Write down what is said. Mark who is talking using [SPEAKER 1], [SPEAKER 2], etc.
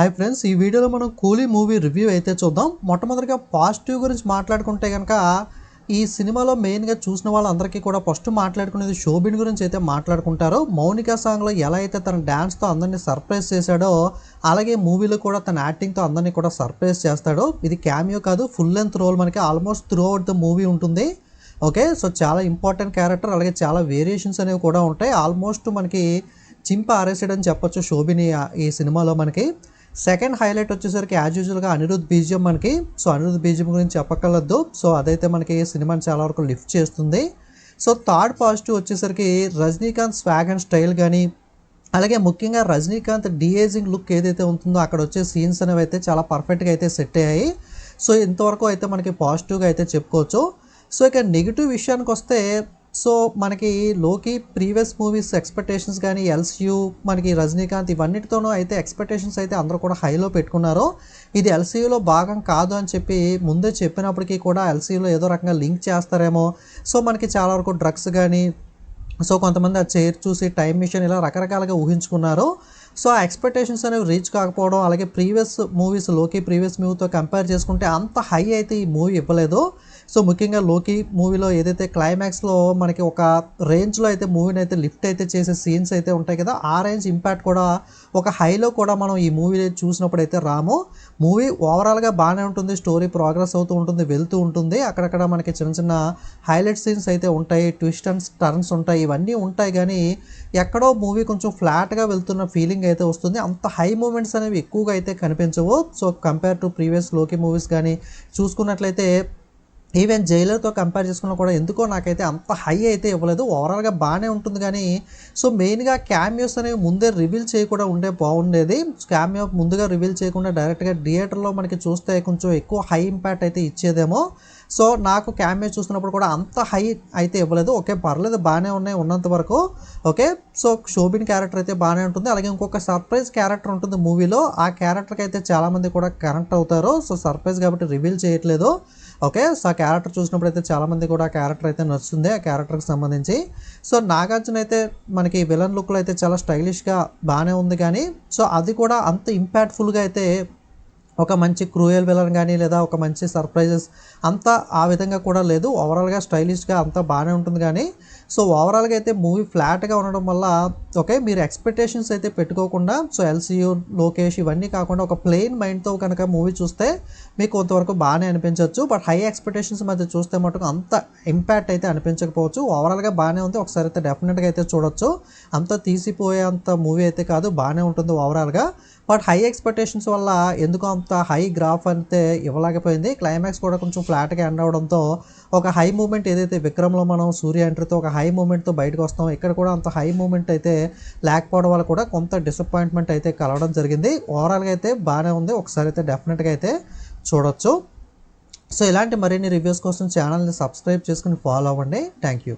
[SPEAKER 1] Hi friends ఈ వీడియోలో మనం కూలీ మూవీ రివ్యూ అయితే చూద్దాం. మొట్టమొదటిగా పాజిటివ్ గురించి మాట్లాడుకుంటే కనుక ఈ సినిమాలో మెయిన్గా చూసిన వాళ్ళందరికీ కూడా ఫస్ట్ మాట్లాడుకునేది శోభిన్ గురించి అయితే మాట్లాడుకుంటారు. మౌనిక సాంగ్లో ఎలా అయితే తన డ్యాన్స్తో అందరినీ సర్ప్రైజ్ చేశాడో అలాగే మూవీలో కూడా తన యాక్టింగ్తో అందరినీ కూడా సర్ప్రైజ్ చేస్తాడో. ఇది క్యామియో కాదు ఫుల్ లెంత్ రోల్ మనకి almost throughout the movie ఉంటుంది. ఓకే సో చాలా ఇంపార్టెంట్ క్యారెక్టర్ అలాగే చాలా వేరియేషన్స్ అనేవి కూడా ఉంటాయి. ఆల్మోస్ట్ మనకి చింప ఆరేసాడని చెప్పొచ్చు శోభిని ఈ సినిమాలో మనకి. సెకండ్ హైలైట్ వచ్చేసరికి యాజ్ యూజువల్గా అనిరుద్ బీజియం మనకి. సో అనిరుద్ బీజియం గురించి చెప్పక్కర్లేదు. సో అదైతే మనకి సినిమాని చాలా వరకు లిఫ్ట్ చేస్తుంది. సో థర్డ్ పాజిటివ్ వచ్చేసరికి రజనీకాంత్ స్వాగ్ అండ్ స్టైల్ కానీ అలాగే ముఖ్యంగా రజనీకాంత్ డిఏజింగ్ లుక్ ఏదైతే ఉంటుందో అక్కడ వచ్చే సీన్స్ అనేవి అయితే చాలా పర్ఫెక్ట్గా అయితే సెట్ అయ్యాయి. సో ఇంతవరకు అయితే మనకి పాజిటివ్గా అయితే చెప్పుకోవచ్చు. సో ఇక నెగిటివ్ విషయానికి వస్తే సో మనకి లోకి ప్రీవియస్ మూవీస్ ఎక్స్పెక్టేషన్స్ కానీ ఎల్సియు మనకి రజనీకాంత్ ఇవన్నిటితోనూ అయితే ఎక్స్పెక్టేషన్స్ అయితే అందరూ కూడా హైలో పెట్టుకున్నారు. ఇది ఎల్సీయూలో భాగం కాదు అని చెప్పి ముందే చెప్పినప్పటికీ కూడా ఎల్సీయూలో ఏదో రకంగా లింక్ చేస్తారేమో. సో మనకి చాలా వరకు డ్రగ్స్ కానీ సో కొంతమంది ఆ చైర్ చూసి టైం మిషన్ ఇలా రకరకాలుగా ఊహించుకున్నారు. సో ఆ ఎక్స్పెక్టేషన్స్ అనేవి రీచ్ కాకపోవడం అలాగే ప్రీవియస్ మూవీస్లోకి ప్రీవియస్ మూవీతో కంపేర్ చేసుకుంటే అంత హై అయితే ఈ మూవీ ఇవ్వలేదు. సో ముఖ్యంగా లోకి మూవీలో ఏదైతే క్లైమాక్స్లో మనకి ఒక రేంజ్లో అయితే మూవీని అయితే లిఫ్ట్ అయితే చేసే సీన్స్ అయితే ఉంటాయి కదా ఆ రేంజ్ ఇంపాక్ట్ కూడా ఒక హైలో కూడా మనం ఈ మూవీ చూసినప్పుడు అయితే రాము. మూవీ ఓవరాల్గా బాగానే ఉంటుంది స్టోరీ ప్రోగ్రెస్ అవుతూ ఉంటుంది వెళ్తూ ఉంటుంది. అక్కడక్కడ మనకి చిన్న చిన్న హైలైట్ సీన్స్ అయితే ఉంటాయి ట్విస్ట్ అండ్ టర్న్స్ ఉంటాయి ఇవన్నీ ఉంటాయి. కానీ ఎక్కడో మూవీ కొంచెం ఫ్లాట్గా వెళ్తున్న ఫీలింగ్ అయితే వస్తుంది. అంత హై మూమెంట్స్ అనేవి ఎక్కువగా అయితే కనిపించవు. సో కంపేర్ టు ప్రీవియస్లోకి మూవీస్ కానీ చూసుకున్నట్లయితే ఈవెన్ జైలర్తో కంపేర్ చేసుకున్నా కూడా ఎందుకో నాకైతే అంత హై అయితే ఇవ్వలేదు. ఓవరాల్గా బాగానే ఉంటుంది కానీ సో మెయిన్గా క్యామియోస్ అనేవి ముందే రివీల్ చేయకుండా ఉండే బాగుండేది. క్యామియో ముందుగా రివీల్ చేయకుండా డైరెక్ట్గా థియేటర్లో మనకి చూస్తే కొంచెం ఎక్కువ హై ఇంపాక్ట్ అయితే ఇచ్చేదేమో. సో నాకు క్యామేజ్ చూస్తున్నప్పుడు కూడా అంత హై అయితే ఇవ్వలేదు. ఓకే పర్లేదు బాగానే ఉన్నాయి ఉన్నంత వరకు. ఓకే సో శోభిన్ క్యారెక్టర్ అయితే బాగానే ఉంటుంది. అలాగే ఇంకొక సర్ప్రైజ్ క్యారెక్టర్ ఉంటుంది మూవీలో. ఆ క్యారెక్టర్కి అయితే చాలామంది కూడా కనెక్ట్ అవుతారు. సో సర్ప్రైజ్ కాబట్టి రివీల్ చేయట్లేదు. ఓకే సో ఆ క్యారెక్టర్ చూసినప్పుడు అయితే చాలామంది కూడా ఆ క్యారెక్టర్ అయితే నచ్చుతుంది ఆ క్యారెక్టర్కి సంబంధించి. సో నాగార్జున అయితే మనకి విలన్ లుక్లో అయితే చాలా స్టైలిష్గా బాగానే ఉంది కానీ సో అది కూడా అంత ఇంపాక్ట్ఫుల్గా అయితే ఒక మంచి క్రూయల్ విలన్ కానీ లేదా ఒక మంచి సర్ప్రైజెస్ అంతా ఆ విధంగా కూడా లేదు. ఓవరాల్గా స్టైలిష్గా అంతా బాగానే ఉంటుంది కానీ సో ఓవరాల్గా అయితే మూవీ ఫ్లాట్గా ఉండడం వల్ల ఓకే మీరు ఎక్స్పెక్టేషన్స్ అయితే పెట్టుకోకుండా సో ఎల్సీయూ లోకేష్ ఇవన్నీ కాకుండా ఒక ప్లెయిన్ మైండ్తో కనుక మూవీ చూస్తే మీకు కొంతవరకు బాగానే అనిపించవచ్చు బట్ హై ఎక్స్పెక్టేషన్స్ మధ్య చూస్తే మటుకు అంత ఇంపాక్ట్ అయితే అనిపించకపోవచ్చు. ఓవరాల్గా బాగానే ఉంది. ఒకసారి అయితే డెఫినెట్గా అయితే చూడొచ్చు. అంత తీసిపోయే అంత మూవీ అయితే కాదు బాగానే ఉంటుంది ఓవరాల్గా బట్ హై ఎక్స్పెక్టేషన్స్ వల్ల ఎందుకు అంత అంత హై గ్రాఫ్ అయితే ఇవ్వలేకపోయింది. క్లైమాక్స్ కూడా కొంచెం ఫ్లాట్గా ఎండ్ అవడంతో ఒక హై మూమెంట్ ఏదైతే విక్రమ్లో మనం సూర్య ఎంట్రీతో ఒక హై మూమెంట్తో బయటకు వస్తాం ఇక్కడ కూడా అంత హై మూమెంట్ అయితే లేకపోవడం వల్ల కూడా కొంత డిసప్పాయింట్మెంట్ అయితే కలవడం జరిగింది. ఓవరాల్గా అయితే బాగానే ఉంది. ఒకసారి అయితే డెఫినెట్గా అయితే చూడొచ్చు. సో ఇలాంటి మరిన్ని రివ్యూస్ కోసం ఛానల్ని సబ్స్క్రైబ్ చేసుకుని ఫాలో అవ్వండి. Thank you